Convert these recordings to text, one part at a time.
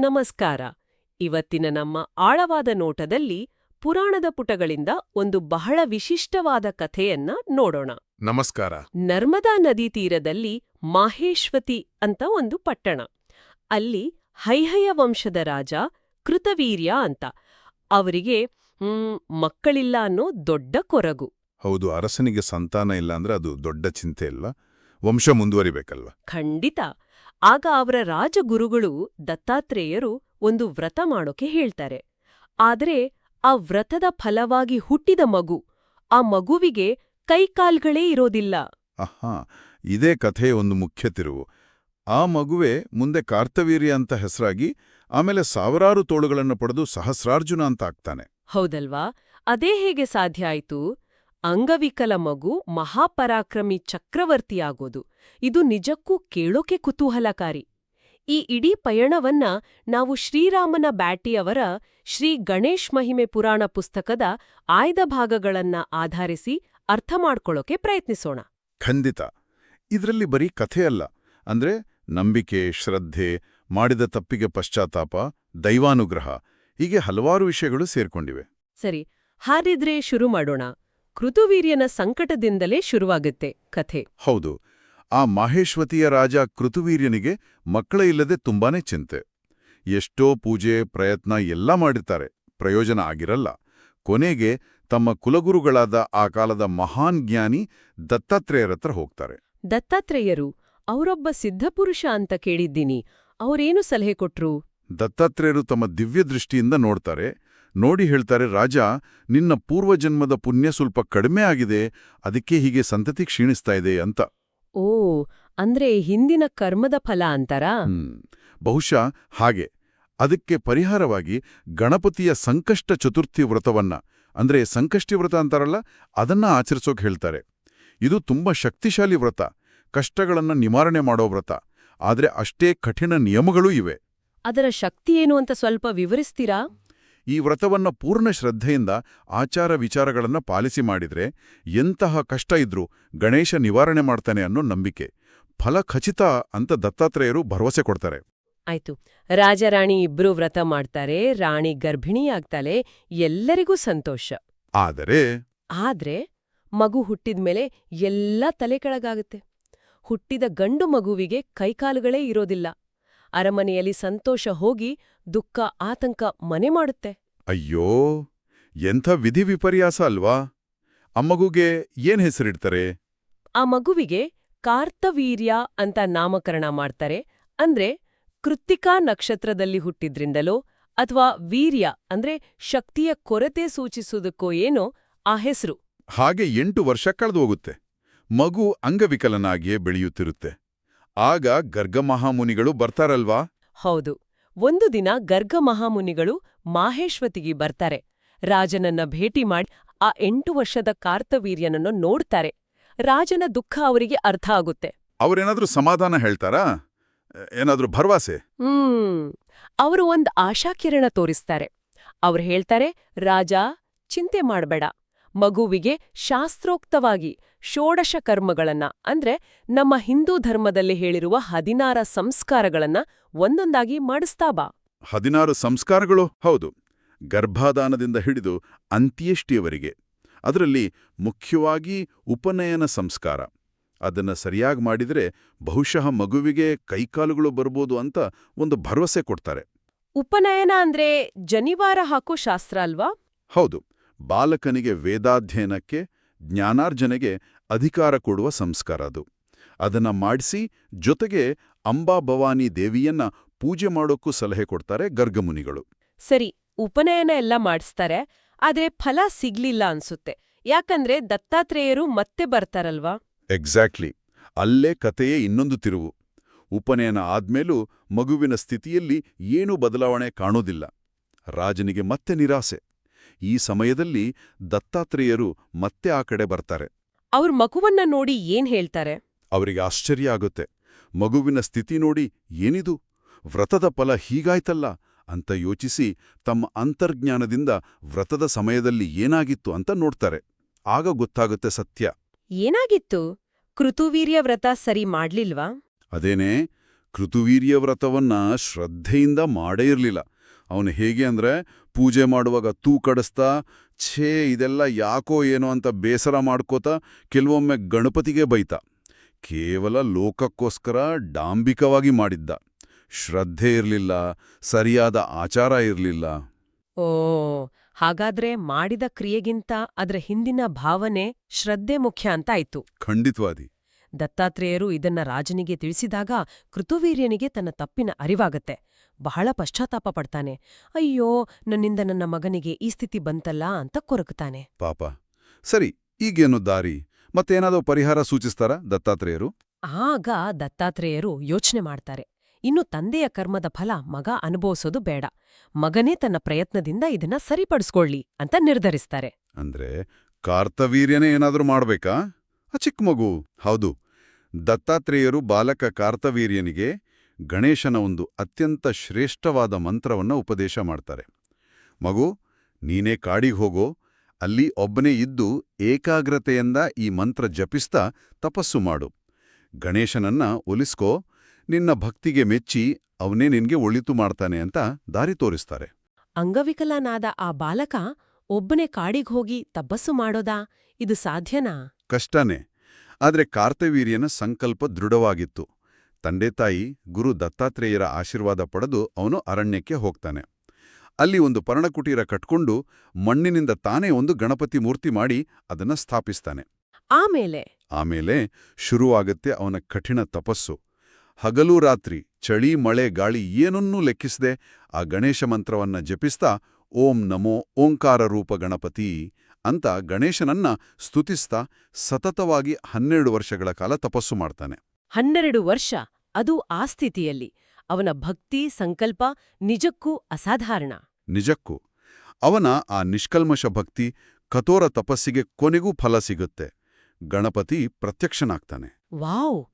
ನಮಸ್ಕಾರ. ಇವತ್ತಿನ ನಮ್ಮ ಆಳವಾದ ನೋಟದಲ್ಲಿ ಪುರಾಣದ ಪುಟಗಳಿಂದ ಒಂದು ಬಹಳ ವಿಶಿಷ್ಟವಾದ ಕಥೆಯನ್ನ ನೋಡೋಣ. ನಮಸ್ಕಾರ. ನರ್ಮದಾ ನದಿ ತೀರದಲ್ಲಿ ಮಾಹೇಶ್ವತಿ ಅಂತ ಒಂದು ಪಟ್ಟಣ. ಅಲ್ಲಿ ಹೈಹಯ ವಂಶದ ರಾಜ ಕೃತವೀರ್ಯ ಅಂತ. ಅವರಿಗೆ ಹ್ಮ್, ಮಕ್ಕಳಿಲ್ಲ ಅನ್ನೋ ದೊಡ್ಡ ಕೊರಗು. ಹೌದು ಅರಸನಿಗೆ ಸಂತಾನ ಇಲ್ಲ ಅಂದ್ರೆ ಅದು ದೊಡ್ಡ ಚಿಂತೆ ಇಲ್ಲ ವಂಶ ಮುಂದುವರಿಬೇಕಲ್ವಾ? ಖಂಡಿತ. ಆಗ ಅವರ ರಾಜಗುರುಗಳು ದತ್ತಾತ್ರೇಯರು ಒಂದು ವ್ರತ ಮಾಡೋಕೆ ಹೇಳ್ತಾರೆ. ಆದರೆ ಆ ವ್ರತದ ಫಲವಾಗಿ ಹುಟ್ಟಿದ ಮಗು ಆ ಮಗುವಿಗೆ ಕೈಕಾಲ್ಗಳೇ ಇರೋದಿಲ್ಲ. ಅಹಾ ಇದೇ ಕಥೆ ಒಂದು ಮುಖ್ಯ ತಿರುವು. ಆ ಮಗುವೆ ಮುಂದೆ ಕಾರ್ತವೀರ್ಯ ಅಂತ ಹೆಸರಾಗಿ ಆಮೇಲೆ ಸಾವಿರಾರು ತೋಳುಗಳನ್ನು ಪಡೆದು ಸಹಸ್ರಾರ್ಜುನ ಅಂತ ಆಗ್ತಾನೆ. ಹೌದಲ್ವಾ? ಅದೇ ಹೇಗೆ ಸಾಧ್ಯ ಆಯ್ತು? ಅಂಗವಿಕಲ ಮಗು ಮಹಾಪರಾಕ್ರಮಿ ಚಕ್ರವರ್ತಿಯಾಗೋದು ಇದು ನಿಜಕ್ಕೂ ಕೇಳೋಕೆ ಕುತೂಹಲಕಾರಿ. ಈ ಇಡೀ ಪಯಣವನ್ನ ನಾವು ಶ್ರೀರಾಮನ ಬ್ಯಾಟಿಯವರ ಶ್ರೀ ಗಣೇಶ್ ಮಹಿಮೆ ಪುರಾಣ ಪುಸ್ತಕದ ಆಯ್ದ ಭಾಗಗಳನ್ನ ಆಧರಿಸಿ ಅರ್ಥ ಮಾಡ್ಕೊಳ್ಳೋಕೆ ಪ್ರಯತ್ನಿಸೋಣ. ಖಂಡಿತ. ಇದರಲ್ಲಿ ಬರೀ ಕಥೆಯಲ್ಲ ಅಂದ್ರೆ ನಂಬಿಕೆ ಶ್ರದ್ಧೆ ಮಾಡಿದ ತಪ್ಪಿಗೆ ಪಶ್ಚಾತ್ತಾಪ ದೈವಾನುಗ್ರಹ ಹೀಗೆ ಹಲವಾರು ವಿಷಯಗಳು ಸೇರ್ಕೊಂಡಿವೆ. ಸರಿ ಹಾರಿದ್ರೆ ಶುರು ಮಾಡೋಣ. ಕೃತುವೀರ್ಯನ ಸಂಕಟದಿಂದಲೇ ಶುರುವಾಗುತ್ತೆ ಕಥೆ. ಹೌದು ಆ ಮಾಹೇಶ್ವತಿಯ ರಾಜ ಕೃತುವೀರ್ಯನಿಗೆ ಮಕ್ಕಳ ಇಲ್ಲದೆ ತುಂಬಾನೇ ಚಿಂತೆ. ಎಷ್ಟೋ ಪೂಜೆ ಪ್ರಯತ್ನ ಎಲ್ಲ ಮಾಡಿರ್ತಾರೆ ಪ್ರಯೋಜನ ಆಗಿರಲ್ಲ. ಕೊನೆಗೆ ತಮ್ಮ ಕುಲಗುರುಗಳಾದ ಆ ಕಾಲದ ಮಹಾನ್ ಜ್ಞಾನಿ ದತ್ತಾತ್ರೇಯರತ್ರ ಹೋಗ್ತಾರೆ. ದತ್ತಾತ್ರೇಯರು ಅವರೊಬ್ಬ ಸಿದ್ಧಪುರುಷ ಅಂತ ಕೇಳಿದ್ದೀನಿ ಅವರೇನು ಸಲಹೆ ಕೊಟ್ರು? ದತ್ತಾತ್ರೇಯರು ತಮ್ಮ ದಿವ್ಯ ದೃಷ್ಟಿಯಿಂದ ನೋಡ್ತಾರೆ ನೋಡಿ ಹೇಳ್ತಾರೆ ರಾಜ ನಿನ್ನ ಪೂರ್ವಜನ್ಮದ ಪುಣ್ಯ ಸ್ವಲ್ಪ ಕಡಿಮೆ ಆಗಿದೆ ಅದಕ್ಕೆ ಹೀಗೆ ಸಂತತಿ ಕ್ಷೀಣಿಸ್ತಾ ಇದೆ ಅಂತ. ಓ ಅಂದ್ರೆ ಹಿಂದಿನ ಕರ್ಮದ ಫಲ ಅಂತಾರಾ? ಬಹುಶಃ ಹಾಗೆ. ಅದಕ್ಕೆ ಪರಿಹಾರವಾಗಿ ಗಣಪತಿಯ ಸಂಕಷ್ಟ ಚತುರ್ಥಿ ವ್ರತವನ್ನ ಅಂದ್ರೆ ಸಂಕಷ್ಟಿ ವ್ರತ ಅಂತಾರಲ್ಲ ಅದನ್ನ ಆಚರಿಸೋಕೆ ಹೇಳ್ತಾರೆ. ಇದು ತುಂಬಾ ಶಕ್ತಿಶಾಲಿ ವ್ರತ. ಕಷ್ಟಗಳನ್ನು ನಿವಾರಣೆ ಮಾಡೋ ವ್ರತ. ಆದರೆ ಅಷ್ಟೇ ಕಠಿಣ ನಿಯಮಗಳೂ ಇವೆ. ಅದರ ಶಕ್ತಿ ಏನು ಅಂತ ಸ್ವಲ್ಪ ವಿವರಿಸ್ತೀರಾ? ಈ ವ್ರತವನ್ನ ಪೂರ್ಣ ಶ್ರದ್ಧೆಯಿಂದ ಆಚಾರ ವಿಚಾರಗಳನ್ನು ಪಾಲಿಸಿ ಮಾಡಿದರೆ ಎಂತಹ ಕಷ್ಟ ಇದ್ರೂ ಗಣೇಶ ನಿವಾರಣೆ ಮಾಡ್ತಾನೆ ಅನ್ನೋ ನಂಬಿಕೆ ಫಲ ಖಚಿತ ಅಂತ ದತ್ತಾತ್ರೇಯರು ಭರವಸೆ ಕೊಡ್ತಾರೆ. ಆಯ್ತು. ರಾಜರಾಣಿ ಇಬ್ರು ವ್ರತ ಮಾಡ್ತಾರೆ ರಾಣಿ ಗರ್ಭಿಣಿಯಾಗ್ತಾಳೆ ಎಲ್ಲರಿಗೂ ಸಂತೋಷ. ಆದರೆ ಆದ್ರೆ ಮಗು ಹುಟ್ಟಿದ್ಮೇಲೆ ಎಲ್ಲ ತಲೆ ಕೆಳಗಾಗುತ್ತೆ. ಹುಟ್ಟಿದ ಗಂಡು ಮಗುವಿಗೆ ಕೈಕಾಲುಗಳೇ ಇರೋದಿಲ್ಲ. ಅರಮನೆಯಲ್ಲಿ ಸಂತೋಷ ಹೋಗಿ ದುಃಖ ಆತಂಕ ಮನೆ ಮಾಡುತ್ತೆ. ಅಯ್ಯೋ ಎಂಥ ವಿಧಿ ವಿಪರ್ಯಾಸ ಅಲ್ವಾ? ಆ ಮಗುಗೆ ಏನ್ ಹೆಸರಿಡ್ತಾರೆ? ಆ ಮಗುವಿಗೆ ಕಾರ್ತವೀರ್ಯ ಅಂತ ನಾಮಕರಣ ಮಾಡ್ತಾರೆ. ಅಂದ್ರೆ ಕೃತ್ತಿಕಾ ನಕ್ಷತ್ರದಲ್ಲಿ ಹುಟ್ಟಿದ್ರಿಂದಲೋ ಅಥವಾ ವೀರ್ಯ ಅಂದ್ರೆ ಶಕ್ತಿಯ ಕೊರತೆ ಸೂಚಿಸುವುದಕ್ಕೋ ಏನೋ ಆ ಹೆಸರು. ಹಾಗೆ ಎಂಟು ವರ್ಷ ಕಳೆದು ಹೋಗುತ್ತೆ ಮಗು ಅಂಗವಿಕಲನಾಗಿಯೇ ಬೆಳೆಯುತ್ತಿರುತ್ತೆ. ಆಗ ಗರ್ಗಮಹಾಮುನಿಗಳು ಬರ್ತಾರಲ್ವಾ? ಹೌದು. ಒಂದು ದಿನ ಗರ್ಗಮಹಾಮುನಿಗಳು ಮಾಹೇಶ್ವತಿಗೆ ಬರ್ತಾರೆ. ರಾಜನನ್ನ ಭೇಟಿ ಮಾಡಿ ಆ ಎಂಟು ವರ್ಷದ ಕಾರ್ತವೀರ್ಯನನ್ನು ನೋಡ್ತಾರೆ. ರಾಜನ ದುಃಖ ಅವರಿಗೆ ಅರ್ಥ ಆಗುತ್ತೆ. ಅವರೇನಾದ್ರೂ ಸಮಾಧಾನ ಹೇಳ್ತಾರಾ? ಏನಾದ್ರೂ ಭರವಸೆ? ಹ್ಮ್. ಅವರು ಒಂದ್ ಆಶಾಕಿರಣ ತೋರಿಸ್ತಾರೆ. ಅವ್ರು ಹೇಳ್ತಾರೆ ರಾಜ ಚಿಂತೆ ಮಾಡ್ಬೇಡ. ಮಗುವಿಗೆ ಶಾಸ್ತ್ರೋಕ್ತವಾಗಿ ಷೋಡಶ ಕರ್ಮಗಳನ್ನ ಅಂದ್ರೆ ನಮ್ಮ ಹಿಂದೂ ಧರ್ಮದಲ್ಲಿ ಹೇಳಿರುವ ಹದಿನಾರ ಸಂಸ್ಕಾರಗಳನ್ನ ಒಂದೊಂದಾಗಿ ಮಾಡಿಸ್ತಾ ಬಾ. ಹದಿನಾರು ಸಂಸ್ಕಾರಗಳು? ಹೌದು. ಗರ್ಭಾದಾನದಿಂದ ಹಿಡಿದು ಅಂತ್ಯೇಷ್ಟಿಯವರೆಗೆ. ಅದರಲ್ಲಿ ಮುಖ್ಯವಾಗಿ ಉಪನಯನ ಸಂಸ್ಕಾರ. ಅದನ್ನ ಸರಿಯಾಗಿ ಮಾಡಿದ್ರೆ ಬಹುಶಃ ಮಗುವಿಗೆ ಕೈಕಾಲುಗಳು ಬರ್ಬೋದು ಅಂತ ಒಂದು ಭರವಸೆ ಕೊಡ್ತಾರೆ. ಉಪನಯನ ಅಂದ್ರೆ ಜನಿವಾರ ಹಾಕೋ ಶಾಸ್ತ್ರ ಅಲ್ವಾ? ಹೌದು. ಬಾಲಕನಿಗೆ ವೇದಾಧ್ಯಯನಕ್ಕೆ ಜ್ಞಾನಾರ್ಜನೆಗೆ ಅಧಿಕಾರ ಕೊಡುವ ಸಂಸ್ಕಾರ ಅದು. ಅದನ್ನ ಮಾಡಿಸಿ ಜೊತೆಗೆ ಅಂಬಾ ಭವಾನಿ ದೇವಿಯನ್ನ ಪೂಜೆ ಮಾಡೋಕ್ಕೂ ಸಲಹೆ ಕೊಡ್ತಾರೆ ಗರ್ಗಮುನಿಗಳು ಸರಿ ಉಪನಯನ ಎಲ್ಲ ಮಾಡಿಸ್ತಾರೆ ಆದ್ರೆ ಫಲ ಸಿಗ್ಲಿಲ್ಲ ಅನ್ಸುತ್ತೆ. ಯಾಕಂದ್ರೆ ದತ್ತಾತ್ರೇಯರು ಮತ್ತೆ ಬರ್ತಾರಲ್ವಾ? ಎಕ್ಸಾಕ್ಟ್ಲಿ ಅಲ್ಲೇ ಕಥೆಯೇ ಇನ್ನೊಂದು ತಿರುವು. ಉಪನಯನ ಆದ್ಮೇಲೂ ಮಗುವಿನ ಸ್ಥಿತಿಯಲ್ಲಿ ಏನೂ ಬದಲಾವಣೆ ಕಾಣೋದಿಲ್ಲ. ರಾಜನಿಗೆ ಮತ್ತೆ ನಿರಾಸೆ. ಈ ಸಮಯದಲ್ಲಿ ದತ್ತಾತ್ರೇಯರು ಮತ್ತೆ ಆ ಕಡೆ ಬರ್ತಾರೆ. ಅವ್ರ ಮಗುವನ್ನ ನೋಡಿ ಏನ್ ಹೇಳ್ತಾರೆ? ಅವರಿಗೆ ಆಶ್ಚರ್ಯ ಆಗುತ್ತೆ. ಮಗುವಿನ ಸ್ಥಿತಿ ನೋಡಿ ಏನಿದು? ವ್ರತದ ಫಲ ಹೀಗಾಯ್ತಲ್ಲ ಅಂತ ಯೋಚಿಸಿ ತಮ್ಮ ಅಂತರ್ಜ್ಞಾನದಿಂದ ವ್ರತದ ಸಮಯದಲ್ಲಿ ಏನಾಗಿತ್ತು ಅಂತ ನೋಡ್ತಾರೆ. ಆಗ ಗೊತ್ತಾಗುತ್ತೆ ಸತ್ಯ. ಏನಾಗಿತ್ತು? ಕೃತುವೀರ್ಯ ವ್ರತ ಸರಿ ಮಾಡ್ಲಿಲ್ವಾ? ಅದೇನೇ? ಕೃತುವೀರ್ಯ ವ್ರತವನ್ನ ಶ್ರದ್ಧೆಯಿಂದ ಮಾಡೇ ಇರಲಿಲ್ಲ. ಅವನು ಹೇಗೆ ಅಂದರೆ ಪೂಜೆ ಮಾಡುವಾಗ ತೂ ಕಡಿಸ್ತಾ ಛೇ ಇದೆಲ್ಲ ಯಾಕೋ ಏನೋ ಅಂತ ಬೇಸರ ಮಾಡ್ಕೋತ ಕೆಲವೊಮ್ಮೆ ಗಣಪತಿಗೆ ಬೈತ. ಕೇವಲ ಲೋಕಕ್ಕೋಸ್ಕರ ಡಾಂಬಿಕವಾಗಿ ಮಾಡಿದ್ದ. ಶ್ರದ್ಧೆ ಇರಲಿಲ್ಲ ಸರಿಯಾದ ಆಚಾರ ಇರಲಿಲ್ಲ. ಓ ಹಾಗಾದ್ರೆ ಮಾಡಿದ ಕ್ರಿಯೆಗಿಂತ ಅದರ ಹಿಂದಿನ ಭಾವನೆ ಶ್ರದ್ಧೆ ಮುಖ್ಯ ಅಂತ ಆಯ್ತು. ಖಂಡಿತವಾದಿ. ದತ್ತಾತ್ರೇಯರು ಇದನ್ನ ರಾಜನಿಗೆ ತಿಳಿಸಿದಾಗ ಕೃತುವೀರ್ಯನಿಗೆ ತನ್ನ ತಪ್ಪಿನ ಅರಿವಾಗತ್ತೆ. ಬಹಳ ಪಶ್ಚಾತ್ತಾಪ ಪಡ್ತಾನೆ. ಅಯ್ಯೋ ನನ್ನಿಂದ ನನ್ನ ಮಗನಿಗೆ ಈ ಸ್ಥಿತಿ ಬಂತಲ್ಲ ಅಂತ ಕೊರಕುತ್ತಾನೆ. ಪಾಪ. ಸರಿ ಈಗೇನು ದಾರಿ? ಮತ್ತೇನಾದೋ ಪರಿಹಾರ ಸೂಚಿಸ್ತಾರ ದತ್ತಾತ್ರೇಯರು? ಆಗ ದತ್ತಾತ್ರೇಯರು ಯೋಚನೆ ಮಾಡ್ತಾರೆ. ಇನ್ನು ತಂದೆಯ ಕರ್ಮದ ಫಲ ಮಗ ಅನುಭವಿಸೋದು ಬೇಡ. ಮಗನೇ ತನ್ನ ಪ್ರಯತ್ನದಿಂದ ಇದನ್ನ ಸರಿಪಡಿಸ್ಕೊಳ್ಳಿ ಅಂತ ನಿರ್ಧರಿಸ್ತಾರೆ. ಅಂದ್ರೆ ಕಾರ್ತವೀರ್ಯನೇ ಏನಾದರೂ ಮಾಡ್ಬೇಕಾ? ಚಿಕ್ಕ ಮಗು. ಹೌದು. ದತ್ತಾತ್ರೇಯರು ಬಾಲಕ ಕಾರ್ತವೀರ್ಯನಿಗೆ ಗಣೇಶನ ಒಂದು ಅತ್ಯಂತ ಶ್ರೇಷ್ಠವಾದ ಮಂತ್ರವನ್ನ ಉಪದೇಶ ಮಾಡ್ತಾರೆ. ಮಗು ನೀನೇ ಕಾಡಿಗೆ ಹೋಗೋ ಅಲ್ಲಿ ಒಬ್ಬನೇ ಇದ್ದು ಏಕಾಗ್ರತೆಯಿಂದ ಈ ಮಂತ್ರ ಜಪಿಸ್ತಾ ತಪಸ್ಸು ಮಾಡು. ಗಣೇಶನನ್ನ ಒಲಿಸ್ಕೋ ನಿನ್ನ ಭಕ್ತಿಗೆ ಮೆಚ್ಚಿ ಅವನೇ ನಿನ್ಗೆ ಒಳಿತು ಮಾಡ್ತಾನೆ ಅಂತ ದಾರಿ ತೋರಿಸ್ತಾರೆ. ಅಂಗವಿಕಲನಾದ ಆ ಬಾಲಕ ಒಬ್ಬನೇ ಕಾಡಿಗೆ ಹೋಗಿ ತಪಸ್ಸು ಮಾಡೋದಾ? ಇದು ಸಾಧ್ಯನಾ? ಕಷ್ಟನೇ. ಆದರೆ ಕಾರ್ತವೀರ್ಯನ ಸಂಕಲ್ಪ ದೃಢವಾಗಿತ್ತು. ತಂದೆ ತಾಯಿ ಗುರು ದತ್ತಾತ್ರೇಯರ ಆಶೀರ್ವಾದ ಪಡೆದು ಅವನು ಅರಣ್ಯಕ್ಕೆ ಹೋಗ್ತಾನೆ. ಅಲ್ಲಿ ಒಂದು ಪರ್ಣಕುಟೀರ ಕಟ್ಕೊಂಡು ಮಣ್ಣಿನಿಂದ ತಾನೇ ಒಂದು ಗಣಪತಿ ಮೂರ್ತಿ ಮಾಡಿ ಅದನ್ನ ಸ್ಥಾಪಿಸ್ತಾನೆ. ಆಮೇಲೆ? ಆಮೇಲೆ ಶುರುವಾಗತ್ತೆ ಅವನ ಕಠಿಣ ತಪಸ್ಸು. ಹಗಲು ರಾತ್ರಿ ಚಳಿ ಮಳೆ ಗಾಳಿ ಏನನ್ನೂ ಲೆಕ್ಕಿಸದೆ ಆ ಗಣೇಶ ಮಂತ್ರವನ್ನ ಜಪಿಸ್ತಾ ಓಂ ನಮೋ ಓಂಕಾರ ರೂಪ ಗಣಪತಿ ಅಂತ ಗಣೇಶನನ್ನ ಸ್ತುತಿಸ್ತಾ ಸತತವಾಗಿ ಹನ್ನೆರಡು ವರ್ಷಗಳ ಕಾಲ ತಪಸ್ಸು ಮಾಡ್ತಾನೆ. ಹನ್ನೆರಡು ವರ್ಷ? ಅದು ಆ ಸ್ಥಿತಿಯಲ್ಲಿ. ಅವನ ಭಕ್ತಿ ಸಂಕಲ್ಪ ನಿಜಕ್ಕೂ ಅಸಾಧಾರಣ. ನಿಜಕ್ಕೂ. ಅವನ ಆ ನಿಷ್ಕಲ್ಮಶ ಭಕ್ತಿ ಕಠೋರ ತಪಸ್ಸಿಗೆ ಕೊನೆಗೂ ಫಲ ಸಿಗುತ್ತೆ. ಗಣಪತಿ ಪ್ರತ್ಯಕ್ಷನಾಗ್ತಾನೆ. ವಾವ್!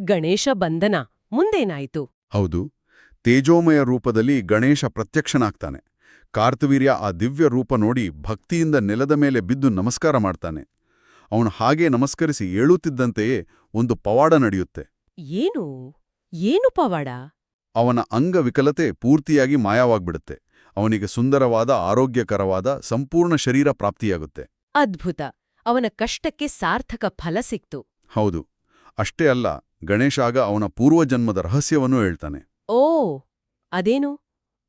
ಗಣೇಶ ಬಂಧನ ಮುಂದೇನಾಯಿತು? ಹೌದು. ತೇಜೋಮಯ ರೂಪದಲ್ಲಿ ಗಣೇಶ ಪ್ರತ್ಯಕ್ಷನಾಗ್ತಾನೆ. ಕಾರ್ತವೀರ್ಯ ಆ ದಿವ್ಯ ರೂಪ ನೋಡಿ ಭಕ್ತಿಯಿಂದ ನೆಲದ ಮೇಲೆ ಬಿದ್ದು ನಮಸ್ಕಾರ ಮಾಡ್ತಾನೆ. ಅವನು ಹಾಗೆ ನಮಸ್ಕರಿಸಿ ಏಳುತ್ತಿದ್ದಂತೆಯೇ ಒಂದು ಪವಾಡ ನಡೆಯುತ್ತೆ. ಏನು? ಏನು ಪವಾಡ? ಅವನ ಅಂಗವಿಕಲತೆ ಪೂರ್ತಿಯಾಗಿ ಮಾಯವಾಗ್ಬಿಡುತ್ತೆ. ಅವನಿಗೆ ಸುಂದರವಾದ ಆರೋಗ್ಯಕರವಾದ ಸಂಪೂರ್ಣ ಶರೀರ ಪ್ರಾಪ್ತಿಯಾಗುತ್ತೆ. ಅದ್ಭುತ. ಅವನ ಕಷ್ಟಕ್ಕೆ ಸಾರ್ಥಕ ಫಲ ಸಿಕ್ತು. ಹೌದು. ಅಷ್ಟೇ ಅಲ್ಲ ಗಣೇಶ ಆಗ ಅವನ ಪೂರ್ವಜನ್ಮದ ರಹಸ್ಯವನ್ನು ಹೇಳ್ತಾನೆ. ಓ ಅದೇನು?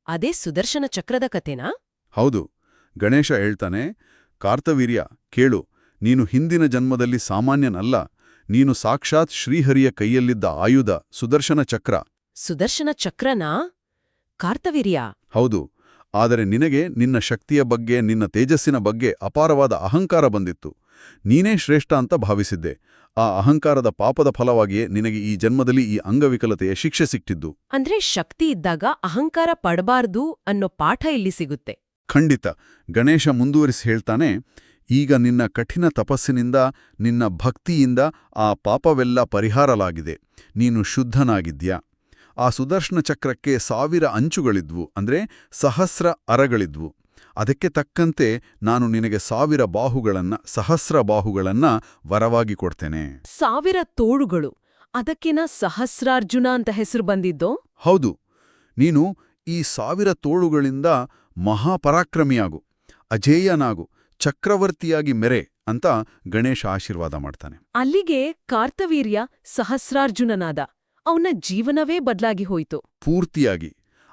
ಅದೇ ಸುದರ್ಶನ ಚಕ್ರದ ಕತೆನಾ ಹೌದು. ಗಣೇಶ ಹೇಳ್ತಾನೆ ಕಾರ್ತವೀರ್ಯ ಕೇಳು ನೀನು ಹಿಂದಿನ ಜನ್ಮದಲ್ಲಿ ಸಾಮಾನ್ಯನಲ್ಲ ನೀನು ಸಾಕ್ಷಾತ್ ಶ್ರೀಹರಿಯ ಕೈಯಲ್ಲಿದ್ದ ಆಯುಧ ಸುದರ್ಶನ ಚಕ್ರ. ಸುದರ್ಶನ ಚಕ್ರನಾ? ಕಾರ್ತವೀರ್ಯ. ಹೌದು ಆದರೆ ನಿನಗೆ ನಿನ್ನ ಶಕ್ತಿಯ ಬಗ್ಗೆ ನಿನ್ನ ತೇಜಸ್ಸಿನ ಬಗ್ಗೆ ಅಪಾರವಾದ ಅಹಂಕಾರ ಬಂದಿತ್ತು. ನೀನೇ ಶ್ರೇಷ್ಠ ಅಂತ ಭಾವಿಸಿದ್ದೆ. ಆ ಅಹಂಕಾರದ ಪಾಪದ ಫಲವಾಗಿಯೇ ನಿನಗೆ ಈ ಜನ್ಮದಲ್ಲಿ ಈ ಅಂಗವಿಕಲತೆಯ ಶಿಕ್ಷೆ ಸಿಕ್ಕಿದ್ದು ಅಂದ್ರೆ ಶಕ್ತಿ ಇದ್ದಾಗ ಅಹಂಕಾರ ಪಡಬಾರ್ದು ಅನ್ನೋ ಪಾಠ ಇಲ್ಲಿ ಸಿಗುತ್ತೆ. ಖಂಡಿತ ಗಣೇಶ ಮುಂದುವರಿಸಿ ಹೇಳ್ತಾನೆ ಈಗ ನಿನ್ನ ಕಠಿಣ ತಪಸ್ಸಿನಿಂದ ನಿನ್ನ ಭಕ್ತಿಯಿಂದ ಆ ಪಾಪವೆಲ್ಲ ಪರಿಹಾರಲಾಗಿದೆ. ನೀನು ಶುದ್ಧನಾಗಿದ್ಯಾ ಆ ಸುದರ್ಶನ ಚಕ್ರಕ್ಕೆ ಸಾವಿರ ಅಂಚುಗಳಿದ್ವು ಅಂದ್ರೆ ಸಹಸ್ರ ಅರಗಳಿದ್ವು. ಅದಕ್ಕೆ ತಕ್ಕಂತೆ ನಾನು ನಿನಗೆ ಸಾವಿರ ಬಾಹುಗಳನ್ನ ಸಹಸ್ರ ಬಾಹುಗಳನ್ನ ವರವಾಗಿ ಕೊಡ್ತೇನೆ. ಸಾವಿರ ತೋಳುಗಳು ಅದಕ್ಕಿನ ಸಹಸ್ರಾರ್ಜುನ ಅಂತ ಹೆಸರು ಬಂದಿದ್ದೋ? ಹೌದು. ನೀನು ಈ ಸಾವಿರ ತೋಳುಗಳಿಂದ ಮಹಾಪರಾಕ್ರಮಿಯಾಗು ಅಜೇಯನಾಗು. ಚಕ್ರವರ್ತಿಯಾಗಿ ಮೆರೆ ಅಂತ ಗಣೇಶ ಆಶೀರ್ವಾದ ಮಾಡ್ತಾನೆ. ಅಲ್ಲಿಗೆ ಕಾರ್ತವೀರ್ಯ ಸಹಸ್ರಾರ್ಜುನನಾದ. ಅವನ ಜೀವನವೇ ಬದಲಾಗಿ ಹೋಯಿತು. ಪೂರ್ತಿಯಾಗಿ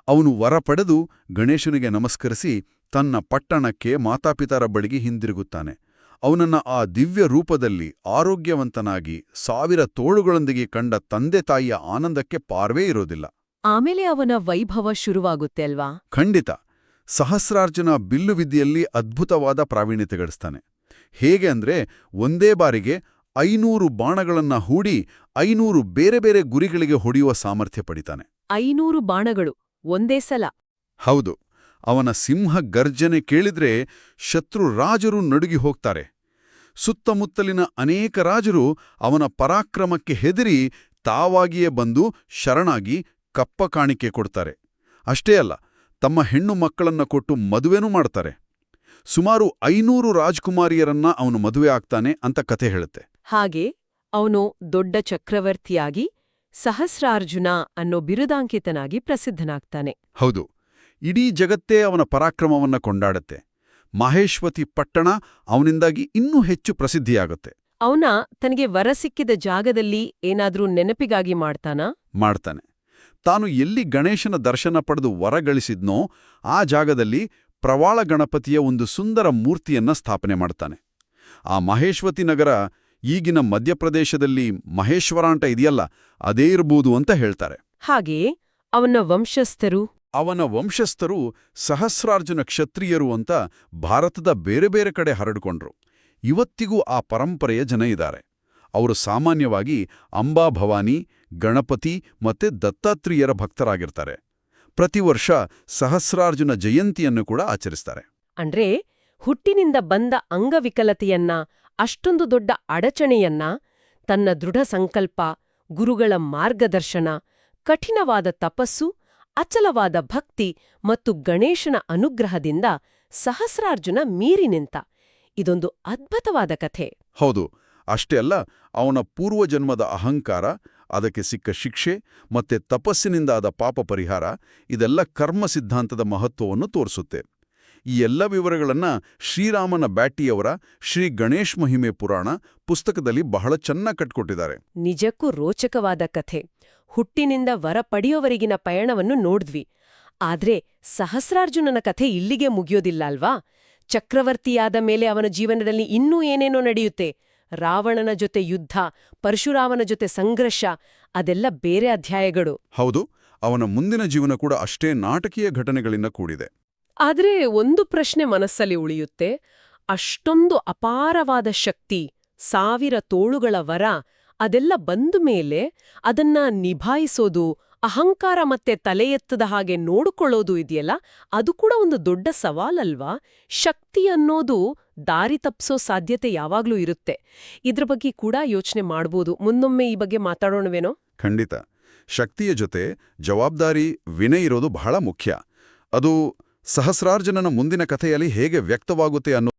ಅವನು ವರ ಪಡೆದು ಗಣೇಶನಿಗೆ ನಮಸ್ಕರಿಸಿ ತನ್ನ ಪಟ್ಟಣಕ್ಕೆ ಮಾತಾಪಿತರ ಬಳಿಗೆ ಹಿಂದಿರುಗುತ್ತಾನೆ. ಅವನನ್ನ ಆ ದಿವ್ಯ ರೂಪದಲ್ಲಿ ಆರೋಗ್ಯವಂತನಾಗಿ ಸಾವಿರ ತೋಳುಗಳೊಂದಿಗೆ ಕಂಡ ತಂದೆ ತಾಯಿಯ ಆನಂದಕ್ಕೆ ಪಾರ್ವೇ ಇರೋದಿಲ್ಲ. ಆಮೇಲೆ ಅವನ ವೈಭವ ಶುರುವಾಗುತ್ತೆ ಅಲ್ವಾ? ಖಂಡಿತ. ಸಹಸ್ರಾರ್ಜುನ ಬಿಲ್ಲು ವಿದ್ಯೆಯಲ್ಲಿ ಅದ್ಭುತವಾದ ಪ್ರಾವೀಣ್ಯತೆ ಗಳಿಸ್ತಾನೆ. ಹೇಗೆ ಅಂದ್ರೆ ಒಂದೇ ಬಾರಿಗೆ ಐನೂರು ಬಾಣಗಳನ್ನ ಹೂಡಿ ಐನೂರು ಬೇರೆ ಬೇರೆ ಗುರಿಗಳಿಗೆ ಹೊಡೆಯುವ ಸಾಮರ್ಥ್ಯ ಪಡಿತಾನೆ. ಐನೂರು ಬಾಣಗಳು ಒಂದೇ ಸಲ. ಹೌದು ಅವನ ಸಿಂಹ ಗರ್ಜನೆ ಕೇಳಿದ್ರೆ ಶತ್ರು ರಾಜರು ನಡುಗಿ ಹೋಗ್ತಾರೆ. ಸುತ್ತಮುತ್ತಲಿನ ಅನೇಕ ರಾಜರು ಅವನ ಪರಾಕ್ರಮಕ್ಕೆ ಹೆದರಿ ತಾವಾಗಿಯೇ ಬಂದು ಶರಣಾಗಿ ಕಪ್ಪ ಕಾಣಿಕೆ ಕೊಡ್ತಾರೆ. ಅಷ್ಟೇ ಅಲ್ಲ ತಮ್ಮ ಹೆಣ್ಣು ಮಕ್ಕಳನ್ನ ಕೊಟ್ಟು ಮದುವೆನೂ ಮಾಡ್ತಾರೆ. ಸುಮಾರು ಐನೂರು ರಾಜ್ಕುಮಾರಿಯರನ್ನ ಅವನು ಮದುವೆ ಆಗ್ತಾನೆ ಅಂತ ಕಥೆ ಹೇಳುತ್ತೆ. ಹಾಗೆ ಅವನು ದೊಡ್ಡ ಚಕ್ರವರ್ತಿಯಾಗಿ ಸಹಸ್ರಾರ್ಜುನ ಅನ್ನೋ ಬಿರುದಾಂಕಿತನಾಗಿ ಪ್ರಸಿದ್ಧನಾಗ್ತಾನೆ. ಹೌದು ಇಡೀ ಜಗತ್ತೇ ಅವನ ಪರಾಕ್ರಮವನ್ನ ಕೊಂಡಾಡತ್ತೆ. ಮಹೇಶ್ವತಿ ಪಟ್ಟಣ ಅವನಿಂದಾಗಿ ಇನ್ನೂ ಹೆಚ್ಚು ಪ್ರಸಿದ್ಧಿಯಾಗುತ್ತೆ. ಅವನ ತನಗೆ ವರ ಸಿಕ್ಕಿದ ಜಾಗದಲ್ಲಿ ಏನಾದ್ರೂ ನೆನಪಿಗಾಗಿ ಮಾಡ್ತಾನಾ? ಮಾಡ್ತಾನೆ. ತಾನು ಎಲ್ಲಿ ಗಣೇಶನ ದರ್ಶನ ಪಡೆದು ವರ ಗಳಿಸಿದ್ನೋ ಆ ಜಾಗದಲ್ಲಿ ಪ್ರವಾಳ ಗಣಪತಿಯ ಒಂದು ಸುಂದರ ಮೂರ್ತಿಯನ್ನ ಸ್ಥಾಪನೆ ಮಾಡ್ತಾನೆ ಆ ಮಹೇಶ್ವತಿ ನಗರ ಈಗಿನ ಮಧ್ಯಪ್ರದೇಶದಲ್ಲಿ ಮಹೇಶ್ವರಾಂಟ ಇದೆಯಲ್ಲ ಅದೇ ಇರಬಹುದು ಅಂತ ಹೇಳ್ತಾರೆ. ಹಾಗೆಯೇ ಅವನ ವಂಶಸ್ಥರು? ಅವನ ವಂಶಸ್ಥರು ಸಹಸ್ರಾರ್ಜುನ ಕ್ಷತ್ರಿಯರು ಅಂತ ಭಾರತದ ಬೇರೆ ಬೇರೆ ಕಡೆ ಹರಡಿಕೊಂಡ್ರು. ಇವತ್ತಿಗೂ ಆ ಪರಂಪರೆಯ ಜನ ಇದ್ದಾರೆ. ಅವರು ಸಾಮಾನ್ಯವಾಗಿ ಅಂಬಾ ಭವಾನಿ ಗಣಪತಿ ಮತ್ತು ದತ್ತಾತ್ರೇಯರ ಭಕ್ತರಾಗಿರ್ತಾರೆ. ಪ್ರತಿ ವರ್ಷ ಸಹಸ್ರಾರ್ಜುನ ಜಯಂತಿಯನ್ನು ಕೂಡ ಆಚರಿಸ್ತಾರೆ. ಅಂದ್ರೆ ಹುಟ್ಟಿನಿಂದ ಬಂದ ಅಂಗವಿಕಲತೆಯನ್ನ ಅಷ್ಟೊಂದು ದೊಡ್ಡ ಅಡಚಣೆಯನ್ನ ತನ್ನ ದೃಢ ಸಂಕಲ್ಪ ಗುರುಗಳ ಮಾರ್ಗದರ್ಶನ ಕಠಿಣವಾದ ತಪಸ್ಸು ಅಚಲವಾದ ಭಕ್ತಿ ಮತ್ತು ಗಣೇಶನ ಅನುಗ್ರಹದಿಂದ ಸಹಸ್ರಾರ್ಜುನ ಮೀರಿ ನಿಂತ. ಇದೊಂದು ಅದ್ಭುತವಾದ ಕಥೆ. ಹೌದು. ಅಷ್ಟೇ ಅಲ್ಲ ಅವನ ಪೂರ್ವಜನ್ಮದ ಅಹಂಕಾರ ಅದಕ್ಕೆ ಸಿಕ್ಕ ಶಿಕ್ಷೆ ಮತ್ತೆ ತಪಸ್ಸಿನಿಂದಾದ ಪಾಪ ಪರಿಹಾರ, ಇದೆಲ್ಲ ಕರ್ಮ ಸಿದ್ಧಾಂತದ ಮಹತ್ವವನ್ನು ತೋರಿಸುತ್ತೆ. ಈ ಎಲ್ಲ ವಿವರಗಳನ್ನು ಶ್ರೀರಾಮನ ಬ್ಯಾಟಿಯವರ ಶ್ರೀ ಗಣೇಶ್ ಮಹಿಮೆ ಪುರಾಣ ಪುಸ್ತಕದಲ್ಲಿ ಬಹಳ ಚೆನ್ನಾಗಿ ಕಟ್ಕೊಟ್ಟಿದ್ದಾರೆ. ನಿಜಕ್ಕೂ ರೋಚಕವಾದ ಕಥೆ. ಹುಟ್ಟಿನಿಂದ ವರ ಪಡೆಯೋವರೆಗಿನ ಪಯಣವನ್ನು ನೋಡಿದ್ವಿ. ಆದ್ರೆ ಸಹಸ್ರಾರ್ಜುನನ ಕಥೆ ಇಲ್ಲಿಗೆ ಮುಗಿಯೋದಿಲ್ಲ ಅಲ್ವಾ? ಚಕ್ರವರ್ತಿಯಾದ ಮೇಲೆ ಅವನ ಜೀವನದಲ್ಲಿ ಇನ್ನೂ ಏನೇನೋ ನಡೆಯುತ್ತೆ. ರಾವಣನ ಜೊತೆ ಯುದ್ಧ ಪರಶುರಾಮನ ಜೊತೆ ಸಂಘರ್ಷ ಅದೆಲ್ಲ ಬೇರೆ ಅಧ್ಯಾಯಗಳು. ಹೌದು ಅವನ ಮುಂದಿನ ಜೀವನ ಕೂಡ ಅಷ್ಟೇ ನಾಟಕೀಯ ಘಟನೆಗಳಿಂದ ಕೂಡಿದೆ. ಆದ್ರೆ ಒಂದು ಪ್ರಶ್ನೆ ಮನಸ್ಸಲ್ಲಿ ಉಳಿಯುತ್ತೆ. ಅಷ್ಟೊಂದು ಅಪಾರವಾದ ಶಕ್ತಿ ಸಾವಿರ ತೋಳುಗಳ ವರ ಅದೆಲ್ಲ ಬಂದ ಮೇಲೆ ಅದನ್ನ ನಿಭಾಯಿಸೋದು ಅಹಂಕಾರ ಮತ್ತೆ ತಲೆ ಎತ್ತದ ಹಾಗೆ ನೋಡಿಕೊಳ್ಳೋದು ಇದೆಯಲ್ಲ, ಅದು ಕೂಡ ಒಂದು ದೊಡ್ಡ ಸವಾಲಲ್ವಾ? ಶಕ್ತಿ ಅನ್ನೋದು ದಾರಿ ತಪ್ಸೋ ಸಾಧ್ಯತೆ ಯಾವಾಗ್ಲೂ ಇರುತ್ತೆ. ಇದ್ರ ಬಗ್ಗೆ ಕೂಡ ಯೋಚನೆ ಮಾಡ್ಬೋದು. ಮುಂದೊಮ್ಮೆ ಈ ಬಗ್ಗೆ ಮಾತಾಡೋಣವೇನೋ? ಖಂಡಿತ. ಶಕ್ತಿಯ ಜೊತೆ ಜವಾಬ್ದಾರಿ ವಿನಯ ಇರೋದು ಬಹಳ ಮುಖ್ಯ. ಅದು ಸಹಸ್ರಾರ್ಜುನನ ಮುಂದಿನ ಕಥೆಯಲ್ಲಿ ಹೇಗೆ ವ್ಯಕ್ತವಾಗುತ್ತೆ ಅನ್ನೋ